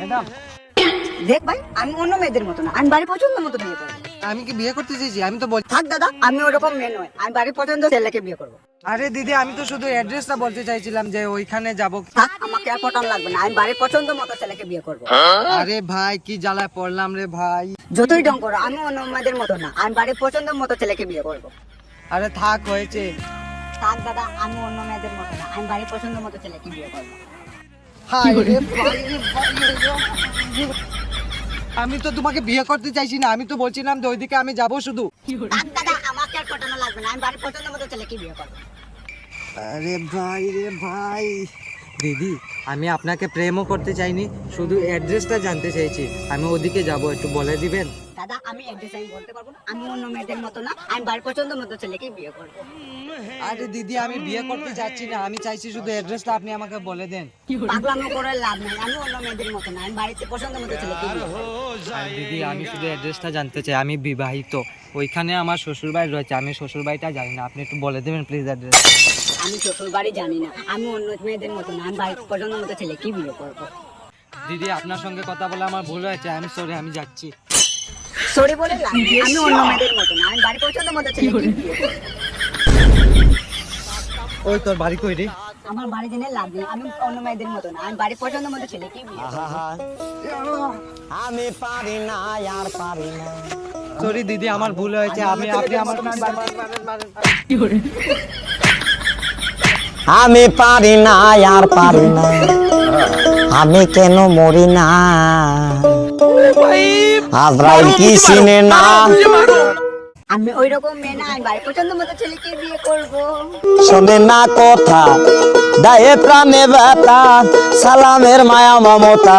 Madam. দেখ ভাই আমি অন্য মেয়েদের মতো না আমি বাড়ি পছন্দ মতো বিয়ে করব। আমি কি বিয়ে করতে চাইছি আমি তো বল থাক দাদা আমি ওরকম মেয়ে নয় আমি বাড়ি পছন্দ ছেলেকে বিয়ে করব। আরে দিদি আমি তো শুধু অ্যাড্রেসটা বলতে চাইছিলাম যে ওইখানে যাব। থাক আমাকে আর পটান লাগবে না আমি বাড়ির পছন্দ মতো ছেলেকে বিয়ে করব। আরে ভাই কি জ্বালায় পড়লাম রে ভাই। যতই ডং করো আমি অন্য মেয়েদের মতো না আমি বাড়ির পছন্দ মতো ছেলেকে বিয়ে করব। আরে থাক হয়েছে। থাক দাদা আমি অন্য মেয়েদের মতো না আমি বাড়ির পছন্দ মতো ছেলেকে বিয়ে করব। হায় রে ভাই রে ভাই। আমি তো তোমাকে বিয়ে করতে চাইছি না আমি তো বলছিলাম যে ওইদিকে আমি যাব শুধু। দাদা আমাকে আর পটানো লাগবে না আমি বাড়ির পছন্দ মতো ছেলেকে বিয়ে করব? আরে ভাই রে ভাই। দিদি আমি আপনাকে প্রেমও করতে চাইনি শুধু অ্যাড্রেসটা জানতে চাইছি আমি ওদিকে যাব একটু বলে দিবেন? দাদা আমি অ্যাড্রেস আমি বলতে পারব না। আমি অন্য মেয়েদের মতো না আমি বাড়ির পছন্দ মতো ছেলেকে বিয়ে করব। আরে দিদি আমি বিয়ে করতে যাচ্ছি না। আমি চাইছি শুধু অ্যাড্রেসটা আপনি আমাকে বলে দেন। পাগলামো করে লাভ নাই আমি অন্য মেয়েদের মতো না আমি বাড়িতে পছন্দ মতো ছেলেকে বিয়ে করব। দিদি আমি শুধু অ্যাড্রেসটা জানতে চাই আমি বিবাহিত। ওইখানে আমার শ্বশুর বাড়ি রয়েছে আমি শ্বশুর বাড়িটা জানি না। আপনি একটু বলে দেবেন প্লিজ অ্যাড্রেস আমি শ্বশুর বাড়ি জানি না আমি অন্য মেয়েদের মতো না আমি বাড়ির পছন্দ মতো ছেলেকে বিয়ে করব। দিদি আপনার সঙ্গে কথা বলে আমার ভুল হয়েছে আমি সরি আমি যাচ্ছি। সরি বলে লাভ আমি অন্য মেয়েদের মতো না আমি পছন্দ মতো বিয়ে ওই তোর বাড়ি কই রে? আমার বাড়ি জেনে লাভ নেই আমি অন্য মেয়েদের মতো না আমি পছন্দ মতো বিয়ে করব আমি পারি না আর পারি না। সরি দিদি আমার ভুল হয়েছে আমি আপনি আমার আমি পারি না আর পারি না। আমি কেন মরি না? আজরাইল কি চিনে না? আমি ওই রকম মেয়ে না আমি বাড়ির পছন্দ মতো ছেলেকে বিয়ে করব। শোনে না কথা দায়ে প্রাণে ব্যথা সালামের মায়া মমতা।